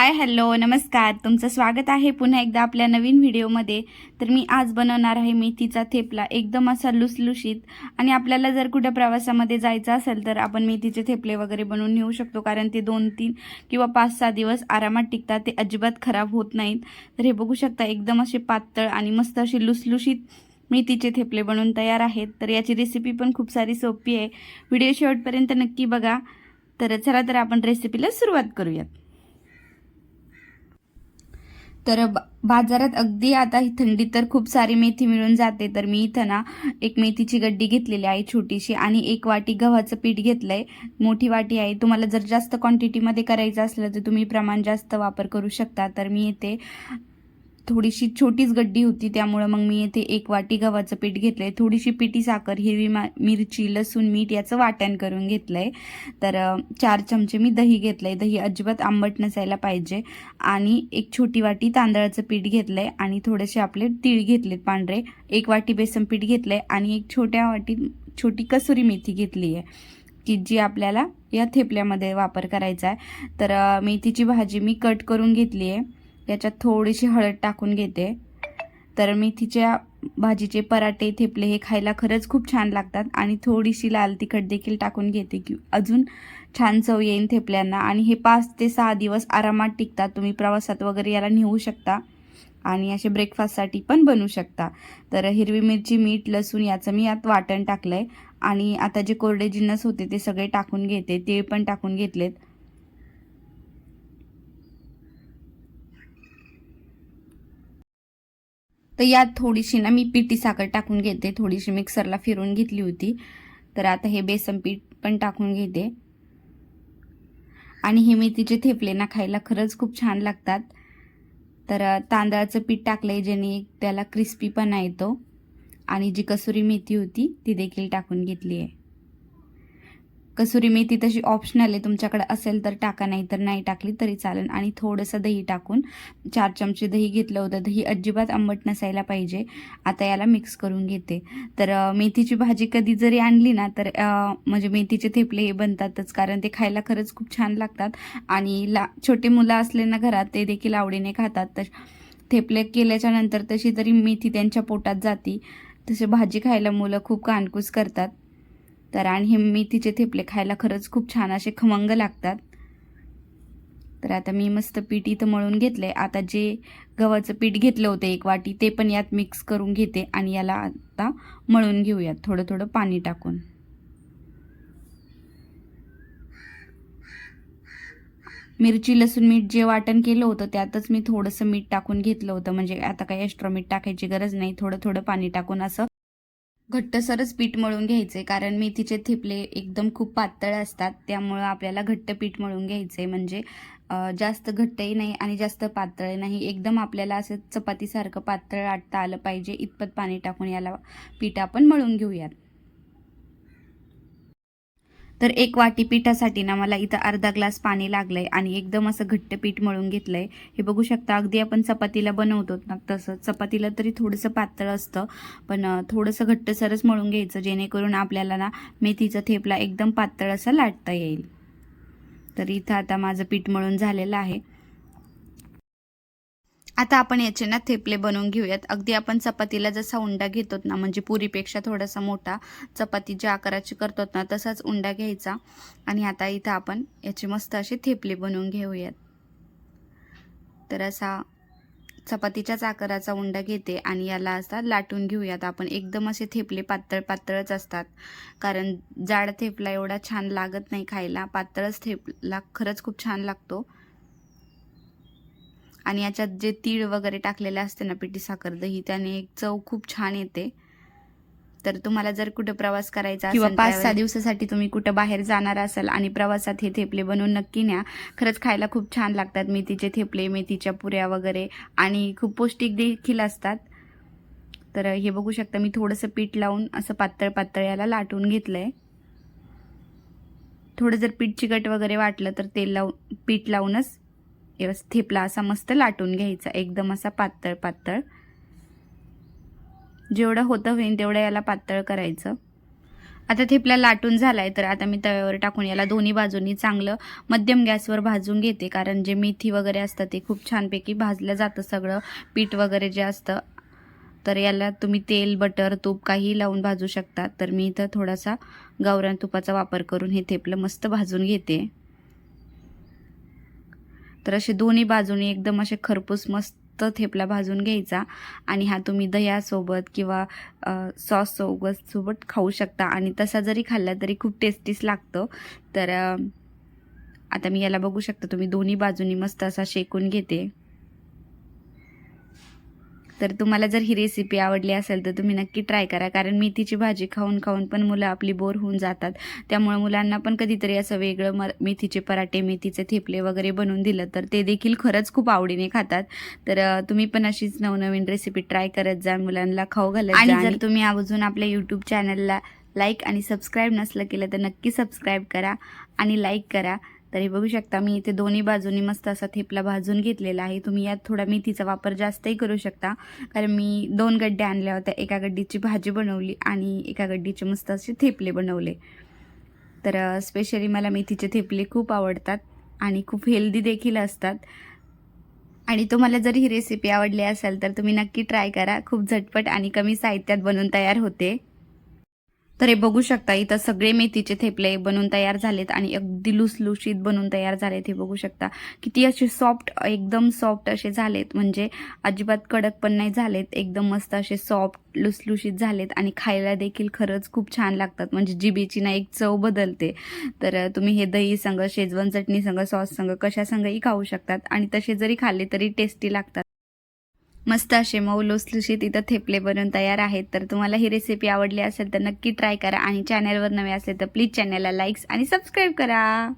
Hi hello नमस्कार. तुमचं स्वागत आहे पुन्हा एकदा आपल्या नवीन व्हिडिओमध्ये. तर मी आज बनवणार आहे मेथीचा थेपला एकदम असा लुसलुशीत. आणि आपल्याला जर कुठं प्रवासामध्ये जायचं असेल तर आपण मेथीचे थेपले वगैरे बनवून नेऊ शकतो. कारण ते दोन तीन किंवा पाच सहा दिवस आरामात टिकतात. ते अजिबात खराब होत नाहीत. तर हे बघू शकता एकदम असे पातळ आणि मस्त असे लुसलुशीत मेथीचे थेपले बनवून तयार आहेत. तर याची रेसिपी पण खूप सारी सोपी आहे. व्हिडिओ शेवटपर्यंत नक्की बघा. तर चला तर आपण रेसिपीला सुरुवात करूयात. तर ब- बाजारात अगदी आता ही थंडीत तर खूप सारी मेथी मिळून जाते. तर मी इथं ना एक मेथीची गड्डी घेतलेली आहे छोटीशी आणि एक वाटी गव्हाचं पीठ घेतलंय. मोठी वाटी आहे. तुम्हाला जर जास्त क्वांटिटीमध्ये करायचं असलं तर तुम्ही प्रमाण जास्त वापर करू शकता. तर मी इथे थोडीशी छोटीच गड्डी होती त्यामुळं मग मी येथे एक वाटी गव्हाचं पीठ घेतलंय. थोडीशी पिठी साखर हिरवी मा मिरची लसूण मीठ याचं वाटण करून घेतलंय. तर चार चमचे मी दही घेतलंय. दही अजिबात आंबट नसायला पाहिजे. आणि एक छोटी वाटी तांदळाचं पीठ घेतलंय आणि थोडेसे आपले तीळ घेतलेत पांढरे. एक वाटी बेसन पीठ घेतलंय आणि एक छोट्या वाटी छोटी कसुरी मेथी घेतली आहे की जी आपल्याला या थेपल्यामध्ये वापर करायचा आहे तर मेथीची भाजी मी कट करून घेतली आहे याच्यात थोडीशी हळद टाकून घेते. तर मेथीच्या भाजीचे पराठे थेपले हे खायला खरंच खूप छान लागतात आणि थोडीशी लाल तिखट देखील टाकून घेते की अजून छान चव येईन थेपल्यांना. आणि हे पाच ते सहा दिवस आरामात टिकतात. तुम्ही प्रवासात वगैरे याला नेऊ शकता आणि असे ब्रेकफास्टसाठी पण बनवू शकता. तर हिरवी मिरची मीठ लसूण याचं मी यात वाटण टाकलं आहे आणि आता जे कोरडे जिन्नस होते ते सगळे टाकून घेते. ते पण टाकून घेतलेत. तर यात थोडीशी ना मी पिठी साखर टाकून घेते. थोडीशी मिक्सरला फिरून घेतली होती. तर आता हे बेसन पीठ पण टाकून घेते. आणि हे मेथीचे थेपले ना खायला खरंच खूप छान लागतात. तर तांदळाचं पीठ टाकलं आहे ज्याने त्याला क्रिस्पीपणा येतो. आणि जी कसुरी मेथी होती ती देखील टाकून घेतली आहे. कसुरी मेथी तशी ऑप्शनल आहे. तुमच्याकडे असेल तर टाका नाही तर नाही टाकली तरी चालेल. आणि थोडंसं दही टाकून चार चमचे दही घेतलं होतं. दही अजिबात आंबट नसायला पाहिजे. आता याला मिक्स करून घेते. तर मेथीची भाजी कधी जरी आणली ना तर म्हणजे मेथीचे थेपले हे बनतातच. कारण ते खायला खरंच खूप छान लागतात. आणि ला छोटे मुलं असले ना घरात ते देखील आवडीने खातात. तर थेपले केल्याच्यानंतर तशी तरी मेथी त्यांच्या पोटात जाती तसे भाजी खायला मुलं खूप कानकूस करतात. तर आणि हे मेथीचे थेपले खायला खरंच खूप छान असे खमंग लागतात. तर आता मी मस्त पीठ इथं मळून घेतलंय. आता जे गव्हाचं पीठ घेतलं होतं एक वाटी ते पण यात मिक्स करून घेते आणि याला आता मळून घेऊयात. थोडं थोडं पाणी टाकून. मिरची लसूण मीठ जे वाटण केलं होतं त्यातच मी थोडंसं मीठ टाकून घेतलं होतं. म्हणजे आता काही एक्स्ट्रा मीठ टाकायची गरज नाही. थोडं थोडं पाणी टाकून असं घट्टसरच पीठ मळून घ्यायचे कारण मेथीचे थेपले एकदम खूप पातळ असतात त्यामुळं आपल्याला घट्ट पीठ मळून घ्यायचे म्हणजे जास्त घट्टही नाही आणि जास्त पातळ नाही. एकदम आपल्याला असं चपातीसारखं पातळ आटता आलं पाहिजे इतपत पाणी टाकून याला पीठ आपण मळून घेऊयात. तर एक वाटी पिठासाठी ना मला इथं अर्धा ग्लास पाणी लागलं आहे आणि एकदम असं घट्ट पीठ मळून घेतलं आहे हे बघू शकता अगदी आपण चपातीला बनवतो ना तसं. चपातीला तरी थोडंसं पातळ असतं पण थोडंसं घट्टसरच मळून घ्यायचं जेणेकरून आपल्याला ना मेथीचा थेपला एकदम पातळ असा लाटता येईल. तर इथं आता माझं पीठ मळून झालेलं आहे. आता आपण याचे ना थेपले बनवून घेऊयात. अगदी आपण चपातीला जसा उंडा घेतो ना म्हणजे पुरीपेक्षा थोडासा मोठा चपाती ज्या आकाराची करतो ना तसाच उंडा घ्यायचा. आणि आता इथं आपण याचे मस्त असे थेपले बनवून घेऊयात. तर असा चपातीच्याच आकाराचा उंडा घेते आणि याला असा लाटून घेऊयात. आपण एकदम असे थेपले पातळ पातळच असतात. कारण जाड थेपला एवढा छान लागत नाही खायला. पातळच थेपला खरंच खूप छान लागतो. आणि याच्यात जे तीळ वगैरे टाकलेले असते ना पिठी साखर दही त्याने एक चव खूप छान येते. तर तुम्हाला जर कुठं प्रवास करायचा किंवा पाच सहा दिवसासाठी तुम्ही कुठं बाहेर जाणार असाल आणि प्रवासात हे थेपले बनवून नक्की न्या. खरंच खायला खूप छान लागतात मेथीचे थेपले मेथीच्या पुऱ्या वगैरे आणि खूप पौष्टिक देखील असतात. तर हे बघू शकता मी थोडंसं पीठ लावून असं पातळ पातळ याला लाटून घेतलंय. थोडं जर पीठ चिकट वगैरे वाटलं तर तेल लावून पीठ लावूनच व्यवस्थित थेपला असा मस्त लाटून घ्यायचा एकदम असा पातळ पातळ. जेवढं होतं होईन तेवढं याला पातळ करायचं. आता थेपला लाटून झाला आहे तर आता मी तव्यावर टाकून याला दोन्ही बाजूंनी चांगलं मध्यम गॅसवर भाजून घेते कारण जे मेथी वगैरे असतं ते खूप छानपैकी भाजलं जातं सगळं. पीठ वगैरे जे असतं तर याला तुम्ही तेल बटर तूप काही लावून भाजू शकता. तर मी इथं थोडासा गावरान तुपाचा वापर करून हे थेपलं मस्त भाजून घेते. तर असे दोन्ही बाजूनी एकदम असे खरपूस मस्त थेपला भाजून घ्यायचा. आणि हा तुम्ही दह्यासोबत किंवा सॉस सोबत सोबत खाऊ शकता. आणि तसा जरी खाल्ला तरी खूप टेस्टीच लागतं. तर आता मी याला बघू शकता. तुम्ही दोन्ही बाजूनी मस्त असा शेकून घेते. तर तुम्हाला जर ही रेसिपी आवडली असेल तर तुम्ही नक्की ट्राय करा. कारण मेथीची भाजी खाऊन खाऊन पण मुलं आपली बोर होऊन जातात. त्यामुळे मुलांना पण कधीतरी असं वेगळं म मेथीचे पराठे मेथीचे थेपले वगैरे बनवून दिलं तर ते देखील खरंच खूप आवडीने खातात. तर तुम्ही पण अशीच नवनवीन रेसिपी ट्राय करत जा. मुलांना खाऊ घालत आणि जर तुम्ही अजून आपल्या यूट्यूब चॅनलला लाईक आणि सबस्क्राईब नसलं केलं तर नक्की सबस्क्राईब करा आणि लाईक करा. तर हे बघू शकता मी इथे दोन्ही बाजूनी मस्त असा थेपला भाजून घेतलेला आहे. तुम्ही यात थोडा मेथीचा वापर जास्तही करू शकता. कारण मी दोन गड्डे आणल्या होत्या एका गड्डीची भाजी बनवली आणि एका गड्डीचे मस्त असे थेपले बनवले. तर स्पेशली मला मेथीचे थेपले खूप आवडतात आणि खूप हेल्दी देखील असतात. आणि तुम्हाला जर ही रेसिपी आवडली असेल तर तुम्ही नक्की ट्राय करा. खूप झटपट आणि कमी साहित्यात बनवून तयार होते. तर हे बघू शकता इथं सगळे मेथीचे थेपले बनून तयार झालेत आणि अगदी लुसलुशीत बनून तयार झालेत हे बघू शकता. किती असे सॉफ्ट एकदम सॉफ्ट असे झालेत म्हणजे अजिबात कडक पण नाही झालेत एकदम मस्त असे सॉफ्ट लुसलुशीत झालेत आणि खायला देखील खरंच खूप छान लागतात. म्हणजे जिबेची ना एक चव बदलते. तर तुम्ही हे दही संग शेजवान चटणी संग सॉस संग कशा संगही खाऊ शकतात आणि तसे जरी खाल्ले तरी टेस्टी लागतात. मस्त असे मऊ लुसलुशीत इथं थेपले बनवून तयार आहेत. तर तुम्हाला ही रेसिपी आवडली असेल तर नक्की ट्राय करा आणि चॅनलवर नवे असेल तर प्लीज चॅनलला लाईक्स आणि सबस्क्राईब करा.